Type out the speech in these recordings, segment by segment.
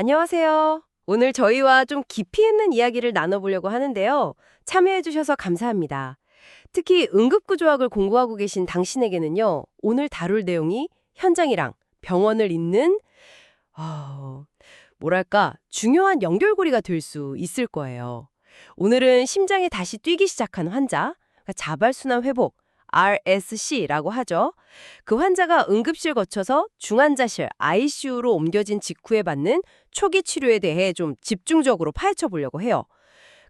안녕하세요. 오늘 저희와 좀 깊이 있는 이야기를 나눠보려고 하는데요. 참여해주셔서 감사합니다. 특히 응급구조학을 공부하고 계신 당신에게는요, 오늘 다룰 내용이 현장이랑 병원을 잇는, 어, 뭐랄까, 중요한 연결고리가 될 수 있을 거예요. 오늘은 심장이 다시 뛰기 시작한 환자, 그러니까 자발순환 회복, RSC라고 하죠. 그 환자가 응급실 거쳐서 중환자실 ICU로 옮겨진 직후에 받는 초기 치료에 대해 좀 집중적으로 파헤쳐 보려고 해요.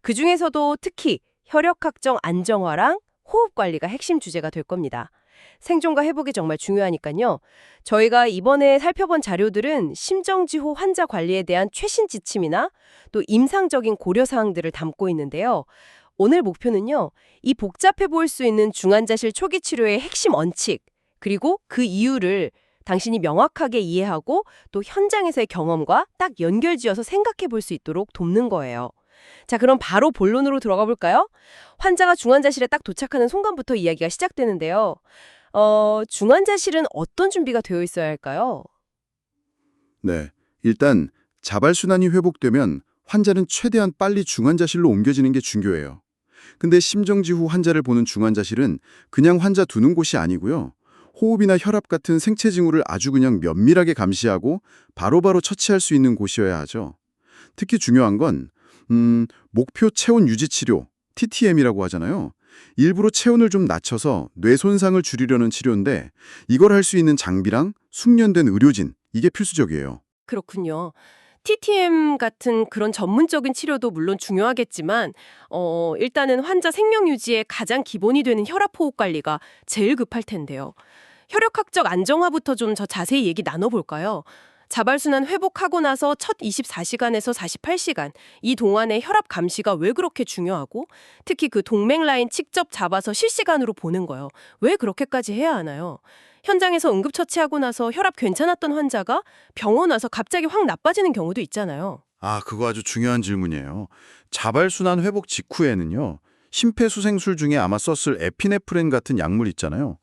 그 중에서도 특히 혈액 확정 안정화랑 호흡 관리가 핵심 주제가 될 겁니다. 생존과 회복이 정말 중요하니까요. 저희가 이번에 살펴본 자료들은 심정지호 환자 관리에 대한 최신 지침이나 또 임상적인 고려 사항들을 담고 있는데요. 오늘 목표는요. 이 복잡해 보일 수 있는 중환자실 초기 치료의 핵심 원칙, 그리고 그 이유를 당신이 명확하게 이해하고 또 현장에서의 경험과 딱 연결지어서 생각해 볼 수 있도록 돕는 거예요. 자, 그럼 바로 본론으로 들어가 볼까요? 환자가 중환자실에 딱 도착하는 순간부터 이야기가 시작되는데요. 어, 중환자실은 어떤 준비가 되어 있어야 할까요? 네. 일단 자발순환이 회복되면 환자는 최대한 빨리 중환자실로 옮겨지는 게 중요해요. 근데 심정지 후 환자를 보는 중환자실은 그냥 환자 두는 곳이 아니고요. 호흡이나 혈압 같은 생체 징후를 아주 그냥 면밀하게 감시하고 바로 바로 처치할 수 있는 곳이어야 하죠. 특히 중요한 건 음, 목표 체온 유지 치료, TTM이라고 하잖아요. 일부러 체온을 좀 낮춰서 뇌 손상을 줄이려는 치료인데 이걸 할 수 있는 장비랑 숙련된 의료진, 이게 필수적이에요. 그렇군요. TTM 같은 그런 전문적인 치료도 물론 중요하겠지만 어, 일단은 환자 생명 유지에 가장 기본이 되는 혈압 호흡 관리가 제일 급할 텐데요. 혈액학적 안정화부터 좀 더 자세히 얘기 나눠볼까요? 자발순환 회복하고 나서 첫 24시간에서 48시간 이 동안의 혈압 감시가 왜 그렇게 중요하고 특히 그 동맥 라인 직접 잡아서 실시간으로 보는 거요. 왜 그렇게까지 해야 하나요? 현장에서 응급처치하고 나서 혈압 괜찮았던 환자가 병원 와서 갑자기 확 나빠지는 경우도 있잖아요. 아, 그거 아주 중요한 질문이에요. 자발순환 회복 직후에는요. 심폐소생술 중에 아마 썼을 에피네프린 같은 약물 있잖아요.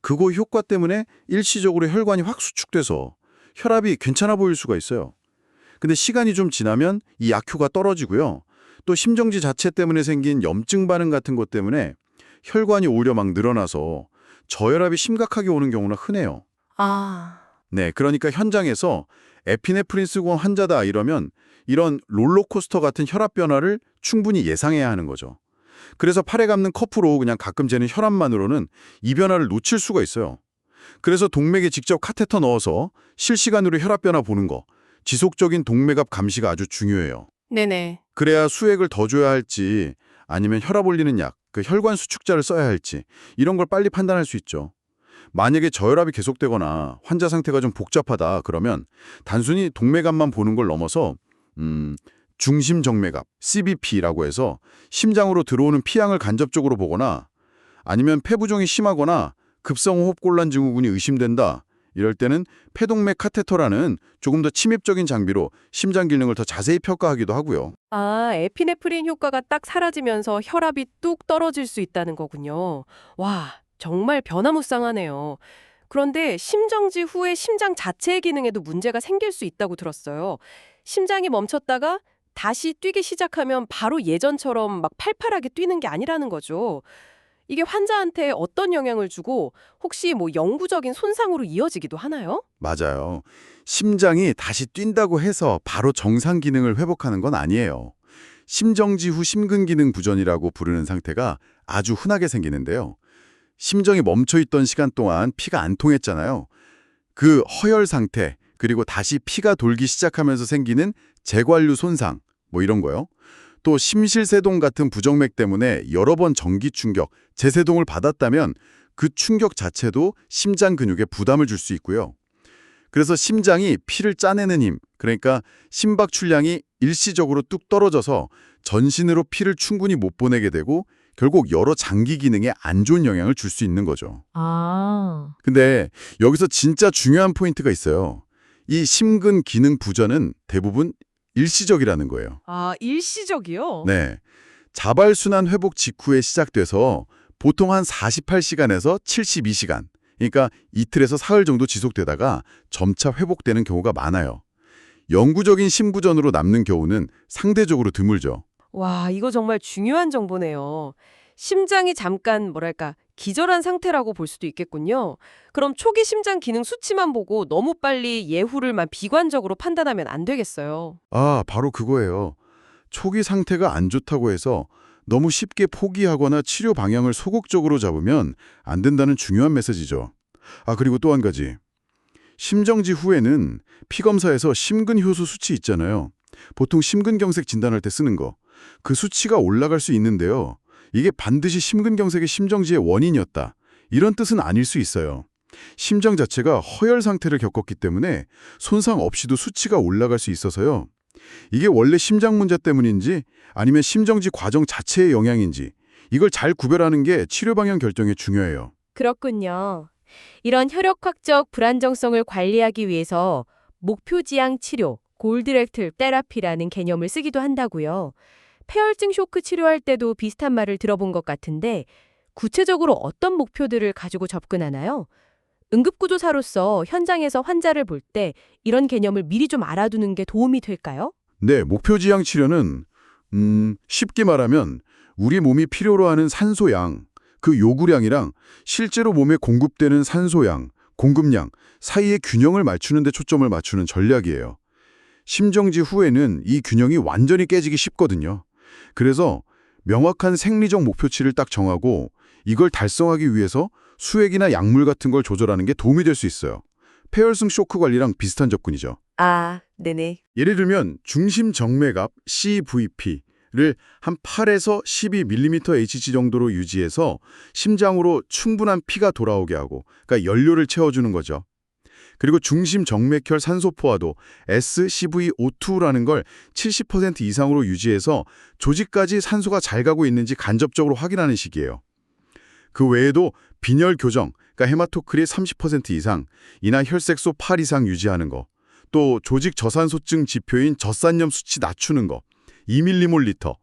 그거 효과 때문에 일시적으로 혈관이 확 수축돼서 혈압이 괜찮아 보일 수가 있어요. 근데 시간이 좀 지나면 이 약효가 떨어지고요. 또 심정지 자체 때문에 생긴 염증 반응 같은 것 때문에 혈관이 오히려 막 늘어나서 저혈압이 심각하게 오는 경우가 흔해요. 아, 네, 그러니까 현장에서 에피네프린 쓰고 온 환자다 이러면 이런 롤러코스터 같은 혈압 변화를 충분히 예상해야 하는 거죠. 그래서 팔에 감는 커프로 그냥 가끔 재는 혈압만으로는 이 변화를 놓칠 수가 있어요. 그래서 동맥에 직접 카테터 넣어서 실시간으로 혈압 변화 보는 거, 지속적인 동맥압 감시가 아주 중요해요. 네네. 그래야 수액을 더 줘야 할지 아니면 혈압 올리는 약, 그 혈관 수축자를 써야 할지 이런 걸 빨리 판단할 수 있죠. 만약에 저혈압이 계속되거나 환자 상태가 좀 복잡하다 그러면 단순히 동맥압만 보는 걸 넘어서 음, 중심정맥압, CBP라고 해서 심장으로 들어오는 피양을 간접적으로 보거나 아니면 폐부종이 심하거나 급성호흡곤란 증후군이 의심된다. 이럴 때는 폐동맥 카테터라는 조금 더 침입적인 장비로 심장 기능을 더 자세히 평가하기도 하고요. 아, 에피네프린 효과가 딱 사라지면서 혈압이 뚝 떨어질 수 있다는 거군요. 와, 정말 변화무쌍하네요. 그런데 심정지 후에 심장 자체의 기능에도 문제가 생길 수 있다고 들었어요. 심장이 멈췄다가 다시 뛰기 시작하면 바로 예전처럼 막 팔팔하게 뛰는 게 아니라는 거죠. 이게 환자한테 어떤 영향을 주고 혹시 뭐 영구적인 손상으로 이어지기도 하나요? 맞아요. 심장이 다시 뛴다고 해서 바로 정상 기능을 회복하는 건 아니에요. 심정지 후 심근기능 부전이라고 부르는 상태가 아주 흔하게 생기는데요. 심정이 멈춰있던 시간 동안 피가 안 통했잖아요. 그 허열 상태, 그리고 다시 피가 돌기 시작하면서 생기는 재관류 손상, 뭐 이런 거요. 또 심실세동 같은 부정맥 때문에 여러 번 전기 충격, 재세동을 받았다면 그 충격 자체도 심장 근육에 부담을 줄 수 있고요. 그래서 심장이 피를 짜내는 힘, 그러니까 심박 출량이 일시적으로 뚝 떨어져서 전신으로 피를 충분히 못 보내게 되고 결국 여러 장기 기능에 안 좋은 영향을 줄 수 있는 거죠. 아, 근데 여기서 진짜 중요한 포인트가 있어요. 이 심근 기능 부전은 대부분 일시적이라는 거예요. 아 일시적이요? 네. 자발순환 회복 직후에 시작돼서 보통 한 48시간에서 72시간, 그러니까 이틀에서 사흘 정도 지속되다가 점차 회복되는 경우가 많아요. 영구적인 심부전으로 남는 경우는 상대적으로 드물죠. 와, 이거 정말 중요한 정보네요. 심장이 잠깐 뭐랄까 기절한 상태라고 볼 수도 있겠군요. 그럼 초기 심장 기능 수치만 보고 너무 빨리 예후를만 비관적으로 판단하면 안 되겠어요. 아, 바로 그거예요. 초기 상태가 안 좋다고 해서 너무 쉽게 포기하거나 치료 방향을 소극적으로 잡으면 안 된다는 중요한 메시지죠. 아, 그리고 또 한 가지. 심정지 후에는 피검사에서 심근효소 수치 있잖아요. 보통 심근경색 진단할 때 쓰는 거. 그 수치가 올라갈 수 있는데요. 이게 반드시 심근경색의 심정지의 원인이었다. 이런 뜻은 아닐 수 있어요. 심장 자체가 허열 상태를 겪었기 때문에 손상 없이도 수치가 올라갈 수 있어서요. 이게 원래 심장 문제 때문인지 아니면 심정지 과정 자체의 영향인지 이걸 잘 구별하는 게 치료 방향 결정에 중요해요. 그렇군요. 이런 혈액학적 불안정성을 관리하기 위해서 목표지향 치료, 골드렉틀 테라피라는 개념을 쓰기도 한다고요. 폐혈증 쇼크 치료할 때도 비슷한 말을 들어본 것 같은데 구체적으로 어떤 목표들을 가지고 접근하나요? 응급구조사로서 현장에서 환자를 볼 때 이런 개념을 미리 좀 알아두는 게 도움이 될까요? 네, 목표 지향 치료는 음, 쉽게 말하면 우리 몸이 필요로 하는 산소양, 그 요구량이랑 실제로 몸에 공급되는 산소양, 공급량 사이의 균형을 맞추는 데 초점을 맞추는 전략이에요. 심정지 후에는 이 균형이 완전히 깨지기 쉽거든요. 그래서 명확한 생리적 목표치를 딱 정하고 이걸 달성하기 위해서 수액이나 약물 같은 걸 조절하는 게 도움이 될 수 있어요. 폐혈증 쇼크 관리랑 비슷한 접근이죠. 아, 네네. 예를 들면 중심 정맥압 CVP를 한 8에서 12mmHg 정도로 유지해서 심장으로 충분한 피가 돌아오게 하고 그러니까 연료를 채워주는 거죠. 그리고 중심 정맥혈 산소포화도 SCVO2라는 걸 70% 이상으로 유지해서 조직까지 산소가 잘 가고 있는지 간접적으로 확인하는 식이에요. 그 외에도 빈혈 교정, 그러니까 헤마토크리 30% 이상, 이나 혈색소 8 이상 유지하는 거, 또 조직 저산소증 지표인 젖산염 수치 낮추는 거, 2ml,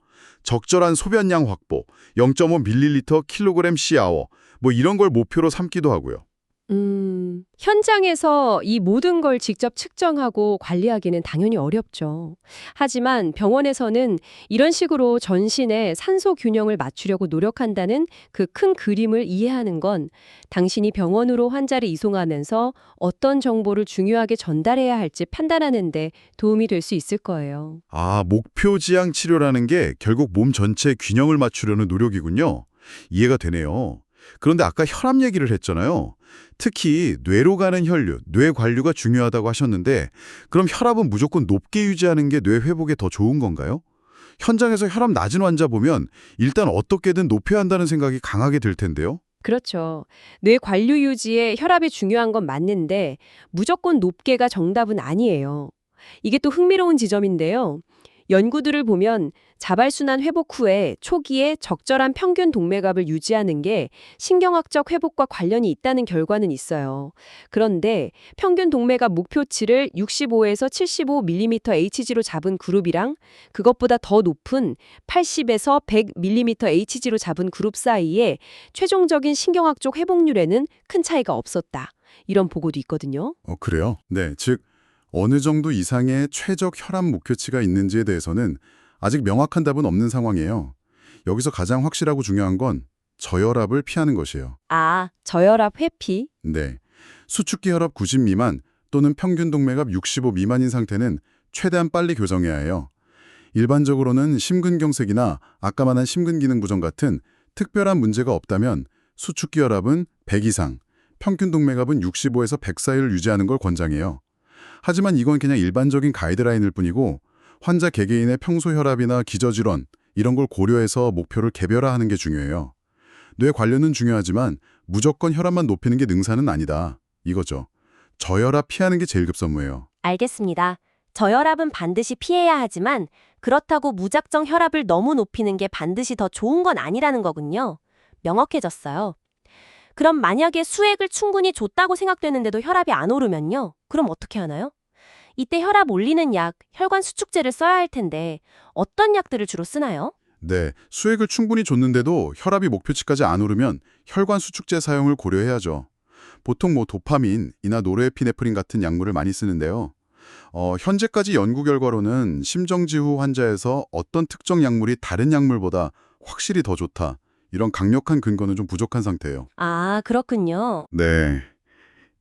적절한 소변량 확보, 0.5ml 킬로그램 시 아워, 뭐 이런 걸 목표로 삼기도 하고요. 음, 현장에서 이 모든 걸 직접 측정하고 관리하기는 당연히 어렵죠. 하지만 병원에서는 이런 식으로 전신의 산소 균형을 맞추려고 노력한다는 그 큰 그림을 이해하는 건 당신이 병원으로 환자를 이송하면서 어떤 정보를 중요하게 전달해야 할지 판단하는 데 도움이 될 수 있을 거예요. 아, 목표 지향 치료라는 게 결국 몸 전체 균형을 맞추려는 노력이군요. 이해가 되네요. 그런데 아까 혈압 얘기를 했잖아요. 특히 뇌로 가는 혈류, 뇌 관류가 중요하다고 하셨는데 그럼 혈압은 무조건 높게 유지하는 게 뇌 회복에 더 좋은 건가요? 현장에서 혈압 낮은 환자 보면 일단 어떻게든 높여야 한다는 생각이 강하게 들 텐데요. 그렇죠. 뇌 관류 유지에 혈압이 중요한 건 맞는데 무조건 높게가 정답은 아니에요. 이게 또 흥미로운 지점인데요. 연구들을 보면 자발순환 회복 후에 초기에 적절한 평균 동맥압을 유지하는 게 신경학적 회복과 관련이 있다는 결과는 있어요. 그런데 평균 동맥압 목표치를 65에서 75mmHg로 잡은 그룹이랑 그것보다 더 높은 80에서 100mmHg로 잡은 그룹 사이에 최종적인 신경학적 회복률에는 큰 차이가 없었다. 이런 보고도 있거든요. 어, 그래요? 네, 즉 어느 정도 이상의 최적 혈압 목표치가 있는지에 대해서는 아직 명확한 답은 없는 상황이에요. 여기서 가장 확실하고 중요한 건 저혈압을 피하는 것이에요. 아, 저혈압 회피? 네. 수축기 혈압 90 미만 또는 평균 동맥압 65 미만인 상태는 최대한 빨리 교정해야 해요. 일반적으로는 심근경색이나 아까 말한 심근기능 부정 같은 특별한 문제가 없다면 수축기 혈압은 100 이상, 평균 동맥압은 65에서 100 사이를 유지하는 걸 권장해요. 하지만 이건 그냥 일반적인 가이드라인일 뿐이고 환자 개개인의 평소 혈압이나 기저질환 이런 걸 고려해서 목표를 개별화하는 게 중요해요. 뇌 관련은 중요하지만 무조건 혈압만 높이는 게 능사는 아니다. 이거죠. 저혈압 피하는 게 제일 급선무예요. 알겠습니다. 저혈압은 반드시 피해야 하지만 그렇다고 무작정 혈압을 너무 높이는 게 반드시 더 좋은 건 아니라는 거군요. 명확해졌어요. 그럼 만약에 수액을 충분히 줬다고 생각되는데도 혈압이 안 오르면요? 그럼 어떻게 하나요? 이때 혈압 올리는 약, 혈관 수축제를 써야 할 텐데 어떤 약들을 주로 쓰나요? 네, 수액을 충분히 줬는데도 혈압이 목표치까지 안 오르면 혈관 수축제 사용을 고려해야죠. 보통 뭐 도파민이나 노르에피네프린 같은 약물을 많이 쓰는데요. 어, 현재까지 연구 결과로는 심정지후 환자에서 어떤 특정 약물이 다른 약물보다 확실히 더 좋다. 이런 강력한 근거는 좀 부족한 상태예요. 아, 그렇군요. 네.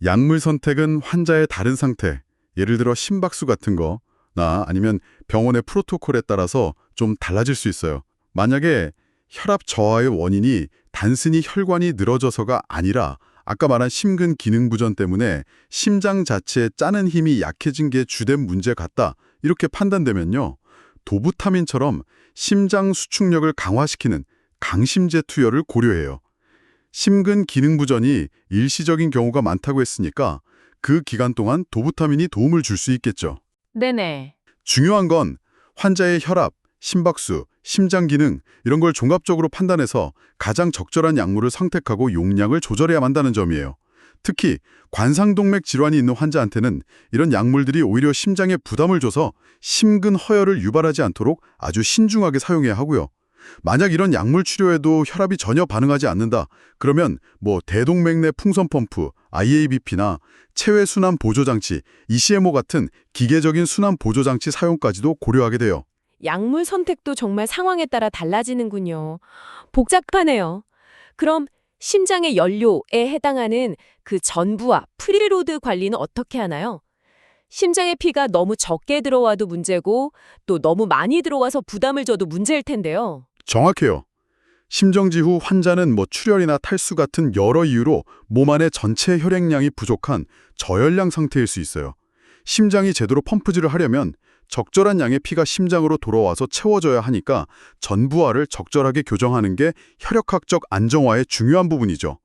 약물 선택은 환자의 다른 상태, 예를 들어 심박수 같은 거, 나 아니면 병원의 프로토콜에 따라서 좀 달라질 수 있어요. 만약에 혈압 저하의 원인이 단순히 혈관이 늘어져서가 아니라 아까 말한 심근 기능 부전 때문에 심장 자체에 짜는 힘이 약해진 게 주된 문제 같다. 이렇게 판단되면요. 도부타민처럼 심장 수축력을 강화시키는 강심제 투여를 고려해요. 심근 기능 부전이 일시적인 경우가 많다고 했으니까 그 기간 동안 도부타민이 도움을 줄 수 있겠죠. 네네. 중요한 건 환자의 혈압, 심박수, 심장 기능 이런 걸 종합적으로 판단해서 가장 적절한 약물을 선택하고 용량을 조절해야 한다는 점이에요. 특히 관상동맥 질환이 있는 환자한테는 이런 약물들이 오히려 심장에 부담을 줘서 심근 허혈을 유발하지 않도록 아주 신중하게 사용해야 하고요. 만약 이런 약물 치료에도 혈압이 전혀 반응하지 않는다. 그러면 뭐 대동맥 내 풍선 펌프, IABP나 체외 순환 보조 장치, ECMO 같은 기계적인 순환 보조 장치 사용까지도 고려하게 돼요. 약물 선택도 정말 상황에 따라 달라지는군요. 복잡하네요. 그럼 심장의 연료에 해당하는 그 전부와 프리로드 관리는 어떻게 하나요? 심장의 피가 너무 적게 들어와도 문제고 또 너무 많이 들어와서 부담을 줘도 문제일 텐데요. 정확해요. 심정지 후 환자는 뭐 출혈이나 탈수 같은 여러 이유로 몸 안의 전체 혈액량이 부족한 저혈량 상태일 수 있어요. 심장이 제대로 펌프질을 하려면 적절한 양의 피가 심장으로 돌아와서 채워져야 하니까 전부화를 적절하게 교정하는 게 혈액학적 안정화의 중요한 부분이죠.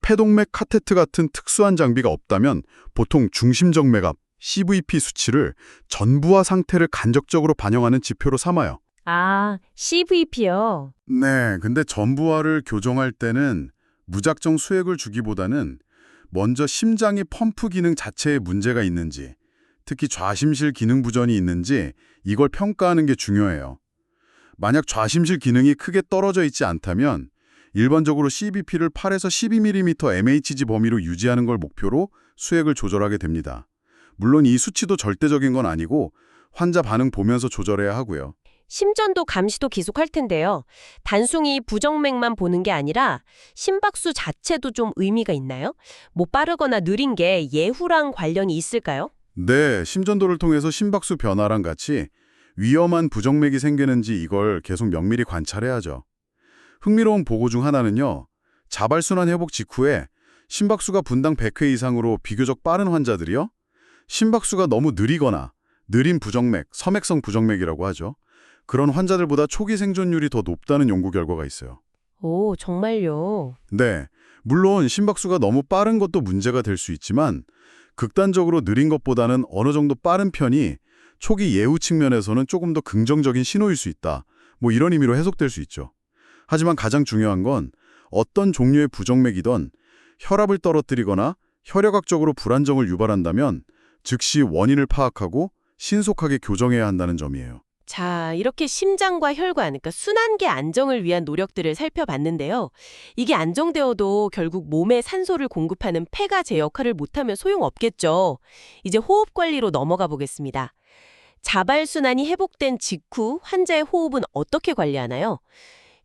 폐동맥 카테트 같은 특수한 장비가 없다면 보통 중심정맥압, CVP 수치를 전부화 상태를 간접적으로 반영하는 지표로 삼아요. 아, CVP요. 네, 근데 전부화를 교정할 때는 무작정 수액을 주기보다는 먼저 심장의 펌프 기능 자체에 문제가 있는지, 특히 좌심실 기능 부전이 있는지 이걸 평가하는 게 중요해요. 만약 좌심실 기능이 크게 떨어져 있지 않다면 일반적으로 CBP를 8에서 12mm MHg 범위로 유지하는 걸 목표로 수액을 조절하게 됩니다. 물론 이 수치도 절대적인 건 아니고 환자 반응 보면서 조절해야 하고요. 심전도 감시도 계속할 텐데요. 단순히 부정맥만 보는 게 아니라 심박수 자체도 좀 의미가 있나요? 뭐 빠르거나 느린 게 예후랑 관련이 있을까요? 네, 심전도를 통해서 심박수 변화랑 같이 위험한 부정맥이 생기는지 이걸 계속 면밀히 관찰해야죠. 흥미로운 보고 중 하나는요. 자발순환 회복 직후에 심박수가 분당 100회 이상으로 비교적 빠른 환자들이요. 심박수가 너무 느리거나 느린 부정맥, 섬액성 부정맥이라고 하죠. 그런 환자들보다 초기 생존율이 더 높다는 연구 결과가 있어요. 오, 정말요. 네, 물론 심박수가 너무 빠른 것도 문제가 될 수 있지만 극단적으로 느린 것보다는 어느 정도 빠른 편이 초기 예후 측면에서는 조금 더 긍정적인 신호일 수 있다. 뭐 이런 의미로 해석될 수 있죠. 하지만 가장 중요한 건 어떤 종류의 부정맥이든 혈압을 떨어뜨리거나 혈액학적으로 불안정을 유발한다면 즉시 원인을 파악하고 신속하게 교정해야 한다는 점이에요. 자, 이렇게 심장과 혈관, 그러니까 순환계 안정을 위한 노력들을 살펴봤는데요. 이게 안정되어도 결국 몸에 산소를 공급하는 폐가 제 역할을 못하면 소용없겠죠. 이제 호흡 관리로 넘어가 보겠습니다. 자발순환이 회복된 직후 환자의 호흡은 어떻게 관리하나요?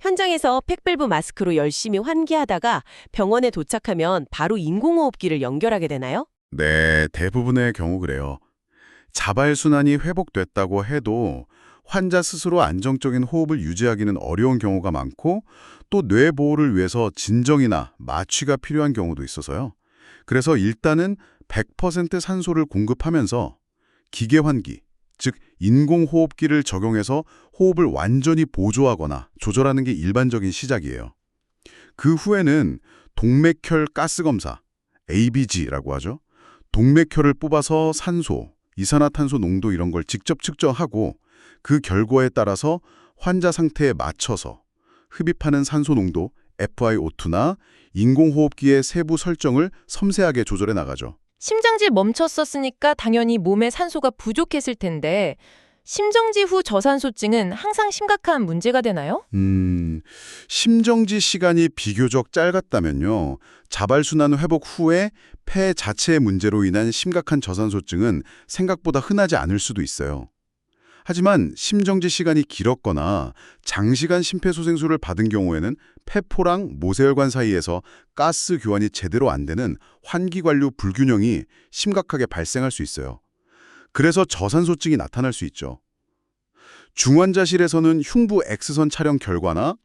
현장에서 팩밸브 마스크로 열심히 환기하다가 병원에 도착하면 바로 인공호흡기를 연결하게 되나요? 네, 대부분의 경우 그래요. 자발순환이 회복됐다고 해도 환자 스스로 안정적인 호흡을 유지하기는 어려운 경우가 많고 또 뇌 보호를 위해서 진정이나 마취가 필요한 경우도 있어서요. 그래서 일단은 100% 산소를 공급하면서 기계 환기, 즉 인공호흡기를 적용해서 호흡을 완전히 보조하거나 조절하는 게 일반적인 시작이에요. 그 후에는 동맥혈 가스 검사, ABG라고 하죠. 동맥혈을 뽑아서 산소, 이산화탄소 농도 이런 걸 직접 측정하고 그 결과에 따라서 환자 상태에 맞춰서 흡입하는 산소 농도 FiO2나 인공호흡기의 세부 설정을 섬세하게 조절해 나가죠. 심장질 멈췄었으니까 당연히 몸에 산소가 부족했을 텐데 심정지 후 저산소증은 항상 심각한 문제가 되나요? 음, 심정지 시간이 비교적 짧았다면요. 자발순환 회복 후에 폐 자체의 문제로 인한 심각한 저산소증은 생각보다 흔하지 않을 수도 있어요. 하지만 심정지 시간이 길었거나 장시간 심폐소생술을 받은 경우에는 폐포랑 모세혈관 사이에서 가스 교환이 제대로 안 되는 환기관류 불균형이 심각하게 발생할 수 있어요. 그래서 저산소증이 나타날 수 있죠. 중환자실에서는 흉부 X선 촬영 결과나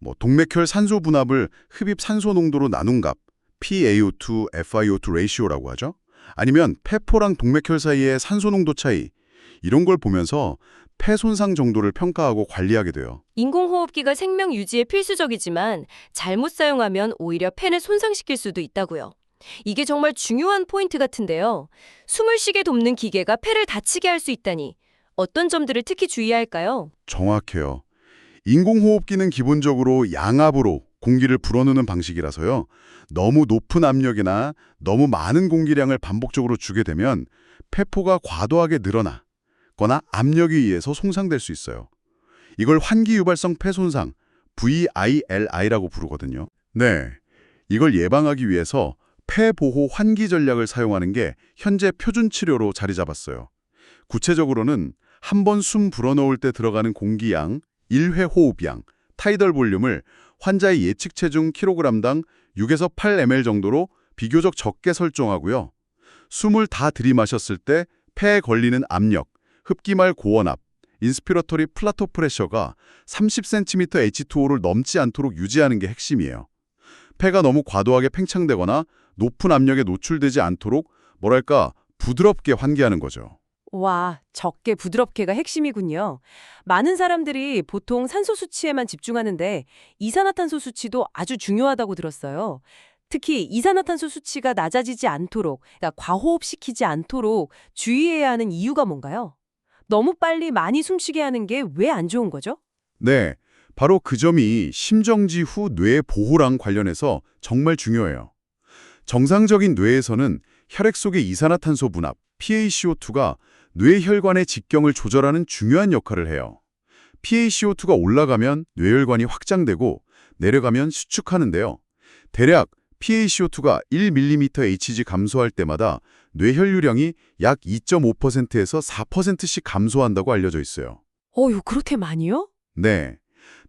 뭐 동맥혈 산소 분압을 흡입 산소 농도로 나눈 값 PaO2, FiO2 레이시오라고 하죠. 아니면 폐포랑 동맥혈 사이의 산소 농도 차이 이런 걸 보면서 폐 손상 정도를 평가하고 관리하게 돼요. 인공호흡기가 생명 유지에 필수적이지만 잘못 사용하면 오히려 폐를 손상시킬 수도 있다고요. 이게 정말 중요한 포인트 같은데요. 숨을 쉬게 돕는 기계가 폐를 다치게 할 수 있다니 어떤 점들을 특히 주의해야 할까요? 정확해요. 인공호흡기는 기본적으로 양압으로 공기를 불어넣는 방식이라서요. 너무 높은 압력이나 너무 많은 공기량을 반복적으로 주게 되면 폐포가 과도하게 늘어나 거나 압력에 의해서 손상될 수 있어요. 이걸 환기유발성 폐손상, VILI라고 부르거든요. 네, 이걸 예방하기 위해서 폐보호 환기 전략을 사용하는 게 현재 표준 치료로 자리 잡았어요. 구체적으로는 한 번 숨 불어넣을 때 들어가는 공기양, 1회 호흡량, 타이덜 볼륨을 환자의 예측 체중 킬로그램당 6에서 8ml 정도로 비교적 적게 설정하고요. 숨을 다 들이마셨을 때 폐에 걸리는 압력, 흡기말 고원 압, 인스피러터리 플라토 프레셔가 30cm H2O를 넘지 않도록 유지하는 게 핵심이에요. 폐가 너무 과도하게 팽창되거나 높은 압력에 노출되지 않도록 뭐랄까 부드럽게 환기하는 거죠. 와, 적게 부드럽게가 핵심이군요. 많은 사람들이 보통 산소 수치에만 집중하는데 이산화탄소 수치도 아주 중요하다고 들었어요. 특히 이산화탄소 수치가 낮아지지 않도록, 그러니까 과호흡시키지 않도록 주의해야 하는 이유가 뭔가요? 너무 빨리 많이 숨쉬게 하는 게 왜 안 좋은 거죠? 네, 바로 그 점이 심정지 후 뇌 보호랑 관련해서 정말 중요해요. 정상적인 뇌에서는 혈액 속의 이산화탄소 분압, PaCO2가 뇌혈관의 직경을 조절하는 중요한 역할을 해요. PaCO2가 올라가면 뇌혈관이 확장되고 내려가면 수축하는데요. 대략 PaCO2가 1mmHg 감소할 때마다 뇌혈류량이 약 2.5%에서 4%씩 감소한다고 알려져 있어요. 어휴, 그렇게 많이요? 네.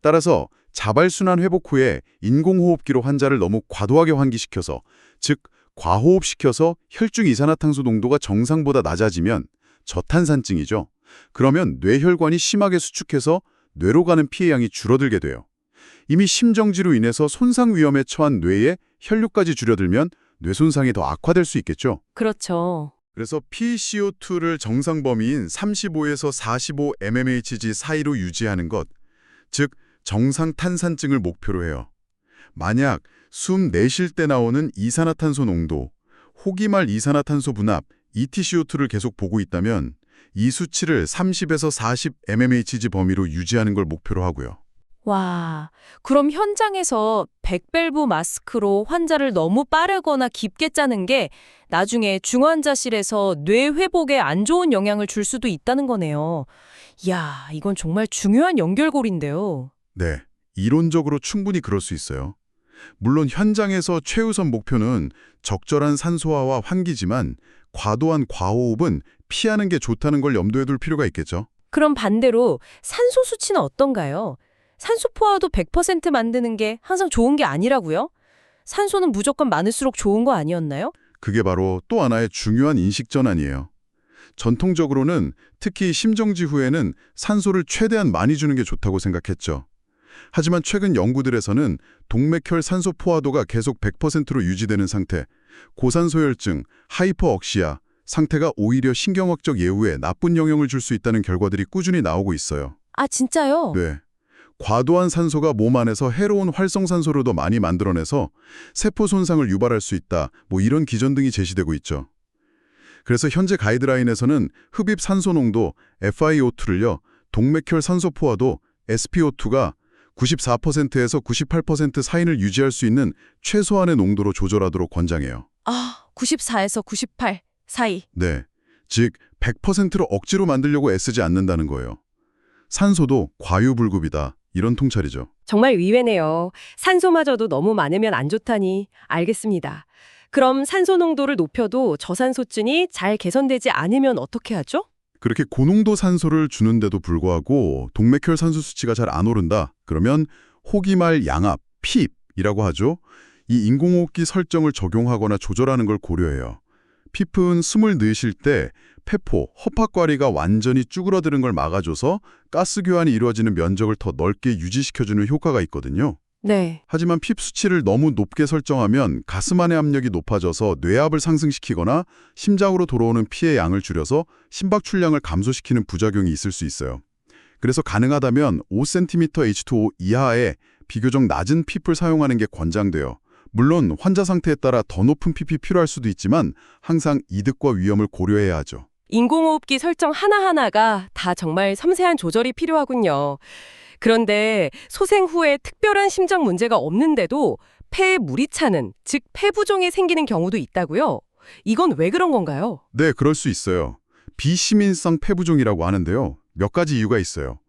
따라서 자발순환 회복 후에 인공호흡기로 환자를 너무 과도하게 환기시켜서, 즉 과호흡시켜서 혈중 이산화탄소 농도가 정상보다 낮아지면 저탄산증이죠. 그러면 뇌혈관이 심하게 수축해서 뇌로 가는 피해량이 줄어들게 돼요. 이미 심정지로 인해서 손상 위험에 처한 뇌에 혈류까지 줄여들면 뇌 손상이 더 악화될 수 있겠죠. 그렇죠. 그래서 PCO2를 정상 범위인 35에서 45 mmHg 사이로 유지하는 것, 즉 정상 탄산증을 목표로 해요. 만약 숨 내쉴 때 나오는 이산화탄소 농도, 호기말 이산화탄소 분압, ETCO2를 계속 보고 있다면 이 수치를 30에서 40 mmHg 범위로 유지하는 걸 목표로 하고요. 와, 그럼 현장에서 백밸브 마스크로 환자를 너무 빠르거나 깊게 짜는 게 나중에 중환자실에서 뇌 회복에 안 좋은 영향을 줄 수도 있다는 거네요. 이야, 이건 정말 중요한 연결고리인데요. 네, 이론적으로 충분히 그럴 수 있어요. 물론 현장에서 최우선 목표는 적절한 산소화와 환기지만 과도한 과호흡은 피하는 게 좋다는 걸 염두에 둘 필요가 있겠죠. 그럼 반대로 산소 수치는 어떤가요? 산소 포화도 100% 만드는 게 항상 좋은 게 아니라고요? 산소는 무조건 많을수록 좋은 거 아니었나요? 그게 바로 또 하나의 중요한 인식 전환이에요. 전통적으로는 특히 심정지 후에는 산소를 최대한 많이 주는 게 좋다고 생각했죠. 하지만 최근 연구들에서는 동맥혈 산소 포화도가 계속 100%로 유지되는 상태, 고산소혈증, 하이퍼억시아 상태가 오히려 신경학적 예후에 나쁜 영향을 줄 수 있다는 결과들이 꾸준히 나오고 있어요. 아, 진짜요? 네. 과도한 산소가 몸 안에서 해로운 활성산소를 더 많이 만들어내서 세포 손상을 유발할 수 있다. 뭐 이런 기전 등이 제시되고 있죠. 그래서 현재 가이드라인에서는 흡입 산소 농도 FiO2를요. 동맥혈 산소 포화도 SpO2가 94%에서 98% 사이를 유지할 수 있는 최소한의 농도로 조절하도록 권장해요. 아, 94에서 98 사이. 네. 즉 100%로 억지로 만들려고 애쓰지 않는다는 거예요. 산소도 과유불급이다. 이런 통찰이죠. 정말 의외네요. 산소마저도 너무 많으면 안 좋다니. 알겠습니다. 그럼 산소 농도를 높여도 저산소증이 잘 개선되지 않으면 어떻게 하죠? 그렇게 고농도 산소를 주는데도 불구하고 동맥혈 산소 수치가 잘 안 오른다. 그러면 호기말 양압, 핍이라고 하죠. 이 인공호흡기 설정을 적용하거나 조절하는 걸 고려해요. 핍은 숨을 넣으실 때 폐포, 허파과리가 완전히 쭈그러드는 걸 막아줘서 가스 교환이 이루어지는 면적을 더 넓게 유지시켜주는 효과가 있거든요. 네. 하지만 핍 수치를 너무 높게 설정하면 가슴 안의 압력이 높아져서 뇌압을 상승시키거나 심장으로 돌아오는 피의 양을 줄여서 심박 출량을 감소시키는 부작용이 있을 수 있어요. 그래서 가능하다면 5cm H2O 이하의 비교적 낮은 핍을 사용하는 게 권장돼요. 물론 환자 상태에 따라 더 높은 핍이 필요할 수도 있지만 항상 이득과 위험을 고려해야 하죠. 인공호흡기 설정 하나하나가 다 정말 섬세한 조절이 필요하군요. 그런데 소생 후에 특별한 심장 문제가 없는데도 폐에 물이 차는, 즉 폐부종이 생기는 경우도 있다고요? 이건 왜 그런 건가요? 네, 그럴 수 있어요. 비시민성 폐부종이라고 하는데요. 몇 가지 이유가 있어요.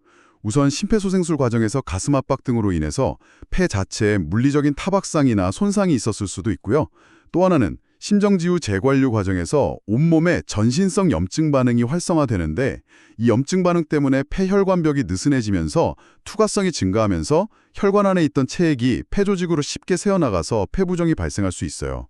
우선 심폐소생술 과정에서 가슴 압박 등으로 인해서 폐 자체에 물리적인 타박상이나 손상이 있었을 수도 있고요. 또 하나는 심정지후 재관류 과정에서 온몸에 전신성 염증 반응이 활성화되는데 이 염증 반응 때문에 폐혈관벽이 느슨해지면서 투과성이 증가하면서 혈관 안에 있던 체액이 폐조직으로 쉽게 새어나가서 폐부종이 발생할 수 있어요.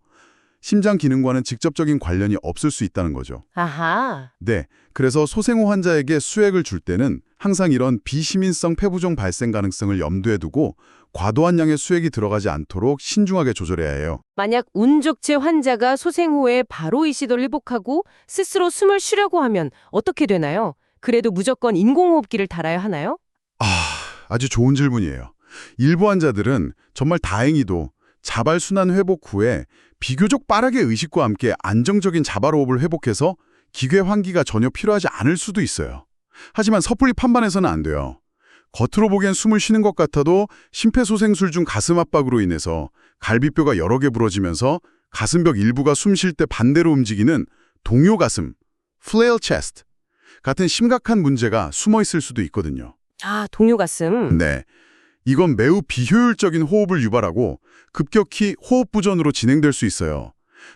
심장 기능과는 직접적인 관련이 없을 수 있다는 거죠. 아하. 네, 그래서 소생후 환자에게 수액을 줄 때는 항상 이런 비시민성 폐부종 발생 가능성을 염두에 두고 과도한 양의 수액이 들어가지 않도록 신중하게 조절해야 해요. 만약 운 좋게 환자가 소생 후에 바로 이 시도를 회복하고 스스로 숨을 쉬려고 하면 어떻게 되나요? 그래도 무조건 인공호흡기를 달아야 하나요? 아, 아주 좋은 질문이에요. 일부 환자들은 정말 다행히도 자발순환 회복 후에 비교적 빠르게 의식과 함께 안정적인 자발호흡을 회복해서 기괴 환기가 전혀 필요하지 않을 수도 있어요. 하지만 섣불리 판단해서는 안 돼요. 겉으로 보기엔 숨을 쉬는 것 같아도 심폐소생술 중 가슴 압박으로 인해서 갈비뼈가 여러 개 부러지면서 가슴벽 일부가 숨 쉴 때 반대로 움직이는 동요 가슴, flail chest 같은 심각한 문제가 숨어 있을 수도 있거든요. 아, 동요 가슴. 네. 이건 매우 비효율적인 호흡을 유발하고 급격히 호흡 부전으로 진행될 수 있어요.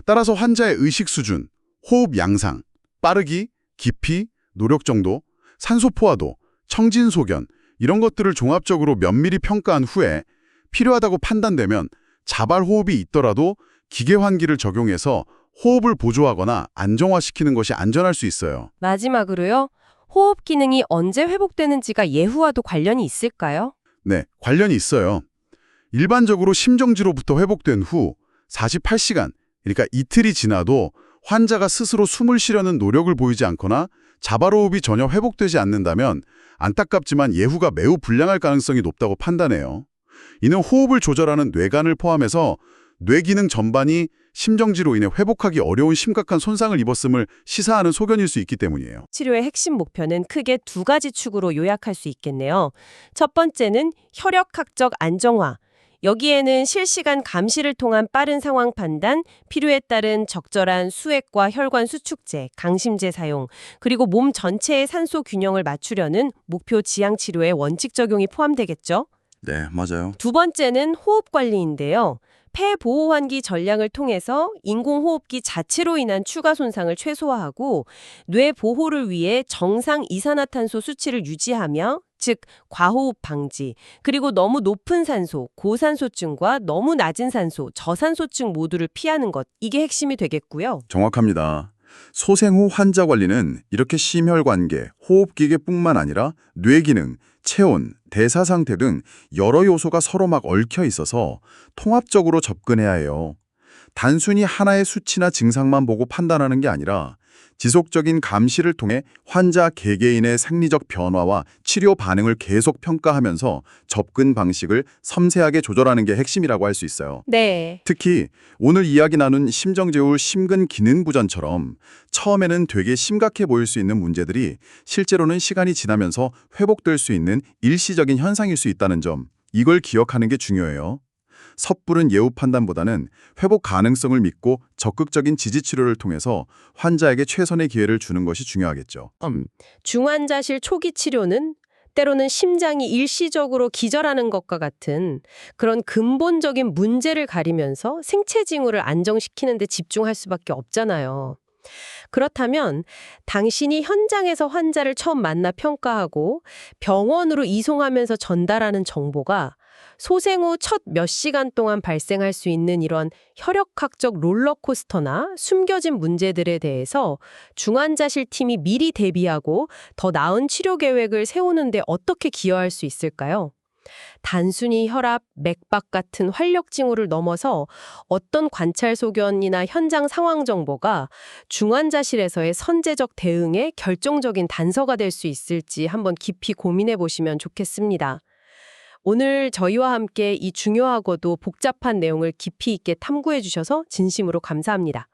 따라서 환자의 의식 수준, 호흡 양상, 빠르기, 깊이, 노력 정도, 산소 포화도, 청진 소견 이런 것들을 종합적으로 면밀히 평가한 후에 필요하다고 판단되면 자발 호흡이 있더라도 기계 환기를 적용해서 호흡을 보조하거나 안정화시키는 것이 안전할 수 있어요. 마지막으로요. 호흡 기능이 언제 회복되는지가 예후와도 관련이 있을까요? 네, 관련이 있어요. 일반적으로 심정지로부터 회복된 후 48시간, 그러니까 이틀이 지나도 환자가 스스로 숨을 쉬려는 노력을 보이지 않거나 자발호흡이 전혀 회복되지 않는다면 안타깝지만 예후가 매우 불량할 가능성이 높다고 판단해요. 이는 호흡을 조절하는 뇌관을 포함해서 뇌 기능 전반이 심정지로 인해 회복하기 어려운 심각한 손상을 입었음을 시사하는 소견일 수 있기 때문이에요. 치료의 핵심 목표는 크게 두 가지 축으로 요약할 수 있겠네요. 첫 번째는 혈액학적 안정화. 여기에는 실시간 감시를 통한 빠른 상황 판단, 필요에 따른 적절한 수액과 혈관 수축제, 강심제 사용, 그리고 몸 전체의 산소 균형을 맞추려는 목표 지향 치료의 원칙 적용이 포함되겠죠. 네, 맞아요. 두 번째는 호흡 관리인데요. 폐 보호 환기 전량을 통해서 인공 호흡기 자체로 인한 추가 손상을 최소화하고 뇌 보호를 위해 정상 이산화탄소 수치를 유지하며 즉 과호흡 방지 그리고 너무 높은 산소 고산소증과 너무 낮은 산소 저산소증 모두를 피하는 것 이게 핵심이 되겠고요. 정확합니다. 소생 후 환자 관리는 이렇게 심혈관계, 호흡기계뿐만 아니라 뇌기능, 체온, 대사 상태 등 여러 요소가 서로 막 얽혀 있어서 통합적으로 접근해야 해요. 단순히 하나의 수치나 증상만 보고 판단하는 게 아니라 지속적인 감시를 통해 환자 개개인의 생리적 변화와 치료 반응을 계속 평가하면서 접근 방식을 섬세하게 조절하는 게 핵심이라고 할 수 있어요. 네. 특히 오늘 이야기 나눈 심정제울 심근 기능 부전처럼 처음에는 되게 심각해 보일 수 있는 문제들이 실제로는 시간이 지나면서 회복될 수 있는 일시적인 현상일 수 있다는 점, 이걸 기억하는 게 중요해요. 섣부른 예후 판단보다는 회복 가능성을 믿고 적극적인 지지 치료를 통해서 환자에게 최선의 기회를 주는 것이 중요하겠죠. 음, 중환자실 초기 치료는 때로는 심장이 일시적으로 기절하는 것과 같은 그런 근본적인 문제를 가리면서 생체 징후를 안정시키는 데 집중할 수밖에 없잖아요. 그렇다면 당신이 현장에서 환자를 처음 만나 평가하고 병원으로 이송하면서 전달하는 정보가 소생 후 첫 몇 시간 동안 발생할 수 있는 이런 혈액학적 롤러코스터나 숨겨진 문제들에 대해서 중환자실 팀이 미리 대비하고 더 나은 치료 계획을 세우는데 어떻게 기여할 수 있을까요? 단순히 혈압, 맥박 같은 활력 징후를 넘어서 어떤 관찰 소견이나 현장 상황 정보가 중환자실에서의 선제적 대응에 결정적인 단서가 될 수 있을지 한번 깊이 고민해 보시면 좋겠습니다. 오늘 저희와 함께 이 중요하고도 복잡한 내용을 깊이 있게 탐구해 주셔서 진심으로 감사합니다.